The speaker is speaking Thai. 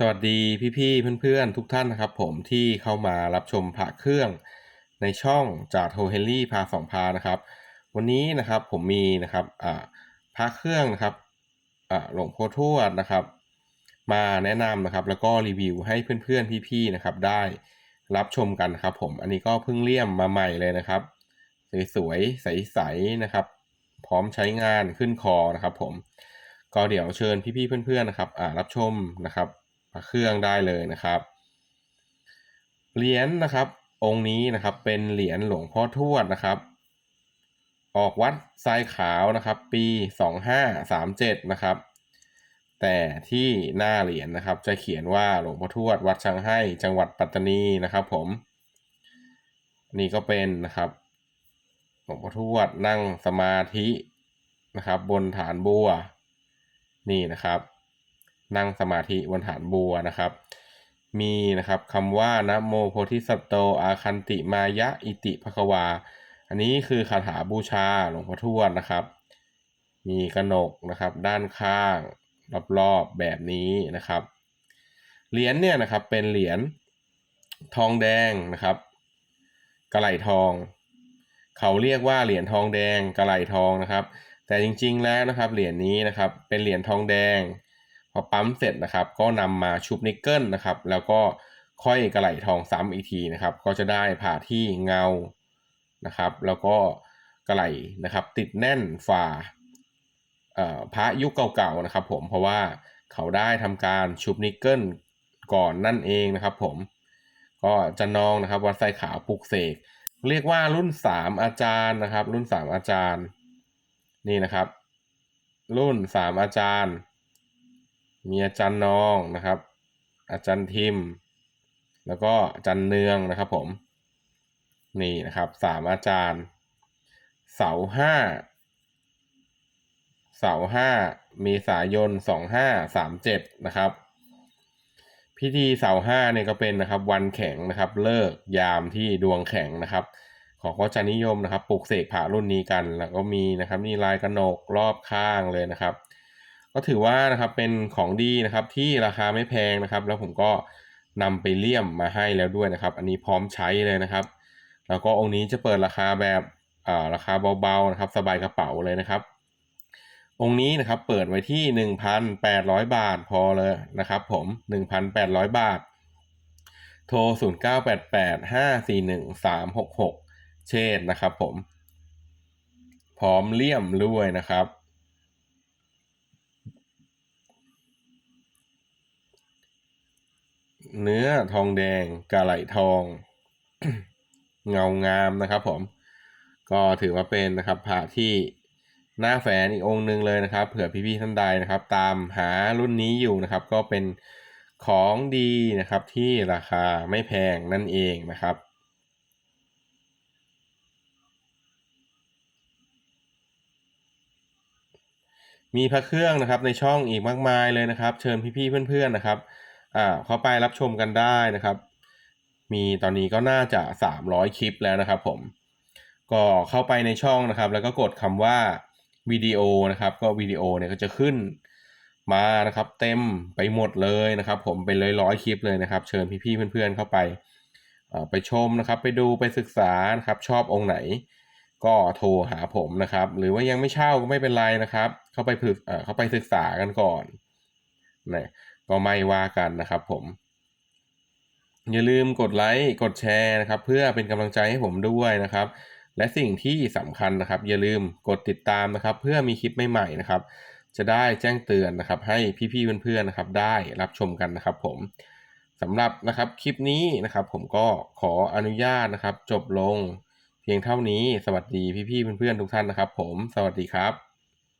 สวัสดีพี่ๆเพื่อนๆ ทุกท่านนะครับ ผมที่เข้ามารับชมพระเครื่องในช่องจากโทเฮนรี่พาสองพานะครับ วันนี้นะครับผมมีนะครับอ่าพระเครื่องนะครับอ่าหลวงพ่อทวดนะครับ มาแนะนำนะครับ แล้วก็รีวิวให้เพื่อนๆพี่ๆนะครับ ได้รับชมกันครับ ผมอันนี้ก็เพิ่งเลี่ยมมาใหม่เลยนะครับ สวยๆใสๆนะครับ พร้อมใช้งานขึ้นคอนะครับ ผมก็เดี๋ยวเชิญพี่ๆเพื่อนๆนะครับอ่ารับชมนะครับ เครื่องได้เลยนะครับ เหรียญนะครับ องค์นี้นะครับเป็นเหรียญหลวงพ่อทวดนะครับ ออกวัดทรายขาวนะครับ ปีสองห้าสามเจ็ดนะครับ แต่ที่หน้าเหรียญนะครับ จะเขียนว่าหลวงพ่อทวดวัดช้างให้จังหวัดปัตตานีนะครับ ผม นี่ก็เป็นนะครับหลวงพ่อทวดนั่งสมาธินะครับ บนฐานบัวนี่นะครับ นั่งสมาธิบนฐานบัวนะครับ มีนะครับคำว่านะโมโพธิสัตโตอาคันติมายะอิติภควา อันนี้คือคาถาบูชาหลวงพ่อทวดนะครับ มีกระหนกนะครับด้านข้างรอบๆแบบนี้นะครับ เหรียญเนี่ยนะครับเป็นเหรียญทองแดงนะครับกระไหลทอง เขาเรียกว่าเหรียญทองแดงกระไหลทองนะครับ แต่จริงๆแล้วนะครับเหรียญนี้นะครับเป็นเหรียญทองแดง พอปั๊มเสร็จนะครับ ก็นำมาชุบนิกเกิลนะครับ แล้วก็ค่อยกระไหลทองซ้ำอีกทีนะครับ ก็จะได้ผ่าที่เงานะครับ แล้วก็กระไหลนะครับ ติดแน่นฝ่าพระยุคเก่าๆนะครับ ผมเพราะว่าเขาได้ทำการชุบนิกเกิลก่อนนั่นเองนะครับ ผมก็จะนองนะครับวัดไซขาวปลุกเสกเรียกว่ารุ่นสามอาจารย์นะครับ รุ่นสามอาจารย์นี่นะครับ รุ่นสามอาจารย์ มีอาจารย์นองนะครับ อาจารย์ทิม แล้วก็อาจารย์เนืองนะครับผม นี่นะครับสามอาจารย์ เสาห้า เสาห้าเมษายนสองห้าสามเจ็ดนะครับ พิธีเสาห้าเนี่ยก็เป็นนะครับ วันแข็งนะครับ เลิกยามที่ดวงแข็งนะครับขอก็จะนิยมนะครับปลูกเสกผ่ารุ่นนี้กัน แล้วก็มีนะครับนี่ลายกระหนกรอบข้างเลยนะครับ ก็ถือว่านะครับเป็นของดีนะครับที่ราคาไม่แพงนะครับ แล้วผมก็นำไปเลี่ยมมาให้แล้วด้วยนะครับ อันนี้พร้อมใช้เลยนะครับ แล้วก็องค์นี้จะเปิดราคาแบบอ่าราคาเบาๆนะครับ สบายกระเป๋าเลยนะครับ องค์นี้นะครับเปิดไว้ที่หนึ่งพันแปดร้อยบาทพอเลยนะครับ ผมหนึ่งพันแปดร้อยบาท โทรศูนย์เก้าแปดแปดห้าสี่หนึ่งสามหกหกเชษนะครับ ผม พร้อมเลี่ยมด้วยนะครับ เนื้อทองแดงกะไหลทอง เงางามนะครับ ผม ก็ถือว่าเป็นนะครับพระที่หน้าแฝนอีกองค์หนึ่งเลยนะครับ เผื่อพี่ๆท่านใดนะครับ ตามหารุ่นนี้อยู่นะครับ ก็เป็นของดีนะครับที่ราคาไม่แพงนั่นเองนะครับมีพระเครื่องนะครับในช่องอีกมากมายเลยนะครับ เชิญพี่ๆเพื่อนๆนะครับ อ่าเข้าไปรับชมกันได้นะครับ มีตอนนี้ก็น่าจะ 300 คลิปแล้วนะครับผม ก็เข้าไปในช่องนะครับ แล้วก็กดคำว่าวิดีโอนะครับ ก็วิดีโอเนี่ยก็จะขึ้นมานะครับ เต็มไปหมดเลยนะครับ ผมเป็นร้อยร้อยคลิปเลยนะครับ เชิญพี่ๆเพื่อนๆเข้าไปอ่อไปชมนะครับ ไปดูไปศึกษานะครับชอบองค์ไหน ก็โทรหาผมนะครับ หรือว่ายังไม่เช่าก็ไม่เป็นไรนะครับ เข้าไปฝึกเอ่อเข้าไปศึกษากันก่อนนะ ก็ไม่ว่ากันนะครับผม อย่าลืมกดไลค์กดแชร์นะครับ เพื่อเป็นกำลังใจให้ผมด้วยนะครับ และสิ่งที่สำคัญนะครับ อย่าลืมกดติดตามนะครับ เพื่อมีคลิปใหม่ๆนะครับ จะได้แจ้งเตือนนะครับ ให้พี่ๆเพื่อนๆนะครับ ได้รับชมกันนะครับผมสำหรับนะครับคลิปนี้นะครับ ผมก็ขออนุญาตนะครับ จบลง เพียงเท่านี้สวัสดีพี่ๆเพื่อนๆทุกท่านนะครับ ผม สวัสดีครับ